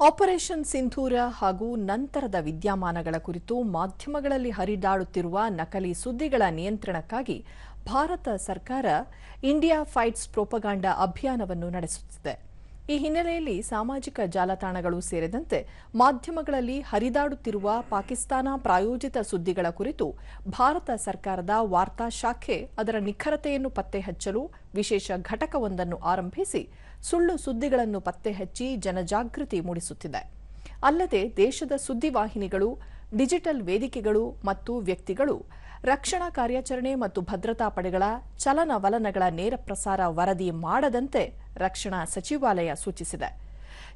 Operation ಸಿಂಧೂರ ಹಾಗೂ ನಂತರದ ವಿದ್ಯಮಾನಗಳ ಕುರಿತು ಮಾಧ್ಯಮಗಳಲ್ಲಿ ಹರಿದಾಡುತ್ತಿರುವ ನಕಲಿ ಸುದ್ದಿಗಳ ನಿಯಂತ್ರಣಕ್ಕಾಗಿ ಭಾರತ ಸರ್ಕಾರ ಇಂಡಿಯಾ ಫೈಟ್ಸ್ ಪ್ರೊಪಗಾಂಡ ಅಭಿಯಾನವನ್ನು ನಡೆಸುತ್ತಿದೆ. ಈ ಹಿನ್ನೆಲೆಯಲ್ಲಿ ಸಾಮಾಜಿಕ ಜಾಲತಾಣಗಳು ಸೇರಿದಂತೆ ಮಾಧ್ಯಮಗಳಲ್ಲಿ ಹರಿದಾಡುತ್ತಿರುವ ಪಾಕಿಸ್ತಾನ ಪ್ರಾಯೋಜಿತ ಸುದ್ದಿಗಳ ಕುರಿತು ಭಾರತ ಸರ್ಕಾರದ ವಾರ್ತಾ ಶಾಖೆ ಅದರ ನಿಖರತೆಯನ್ನು ಪತ್ತೆ ಹಚ್ಚಲು ವಿಶೇಷ ಘಟಕವೊಂದನ್ನು ಆರಂಭಿಸಿ ಸುಳ್ಳು ಸುದ್ದಿಗಳನ್ನು ಪತ್ತೆ ಹಚ್ಚಿ ಜನಜಾಗೃತಿ ಮೂಡಿಸುತ್ತಿದೆ. ಅಲ್ಲದೆ ದೇಶದ ಸುದ್ದಿವಾಹಿನಿಗಳು ಡಿಜಿಟಲ್ ವೇದಿಕೆಗಳು ಮತ್ತು ವ್ಯಕ್ತಿಗಳು, ರಕ್ಷಣಾ ಕಾರ್ಯಾಚರಣೆ ಮತ್ತು ಭದ್ರತಾ ಪಡೆಗಳ ಚಲನವಲನಗಳ ನೇರ ಪ್ರಸಾರ ವರದಿ ಮಾಡದಂತೆ ರಕ್ಷಣಾ ಸಚಿವಾಲಯ ಸೂಚಿಸಿದೆ.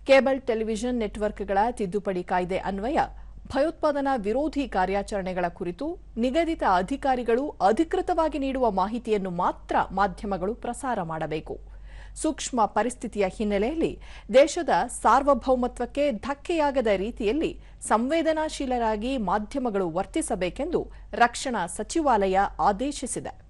ಕೇಬಲ್ ಟೆಲಿವಿಷನ್ ನೆಟ್ವರ್ಕ್ಗಳ ತಿದ್ದುಪಡಿ ಕಾಯ್ದೆ ಅನ್ವಯ, ಭಯೋತ್ಪಾದನಾ ವಿರೋಧಿ ಕಾರ್ಯಾಚರಣೆಗಳ ಕುರಿತು ನಿಗದಿತ ಅಧಿಕಾರಿಗಳು ಅಧಿಕೃತವಾಗಿ ನೀಡುವ ಮಾಹಿತಿಯನ್ನು ಮಾತ್ರ ಮಾಧ್ಯಮಗಳು ಪ್ರಸಾರ ಮಾಡಬೇಕು. ಸೂಕ್ಷ್ಮ ಪರಿಸ್ಥಿತಿಯ ಹಿನ್ನೆಲೆಯಲ್ಲಿ ದೇಶದ ಸಾರ್ವಭೌಮತ್ವಕ್ಕೆ ಧಕ್ಕೆಯಾಗದ ರೀತಿಯಲ್ಲಿ ಸಂವೇದನಾಶೀಲರಾಗಿ ಮಾಧ್ಯಮಗಳು ವರ್ತಿಸಬೇಕೆಂದು ರಕ್ಷಣಾ ಸಚಿವಾಲಯ ಆದೇಶಿಸಿದೆ.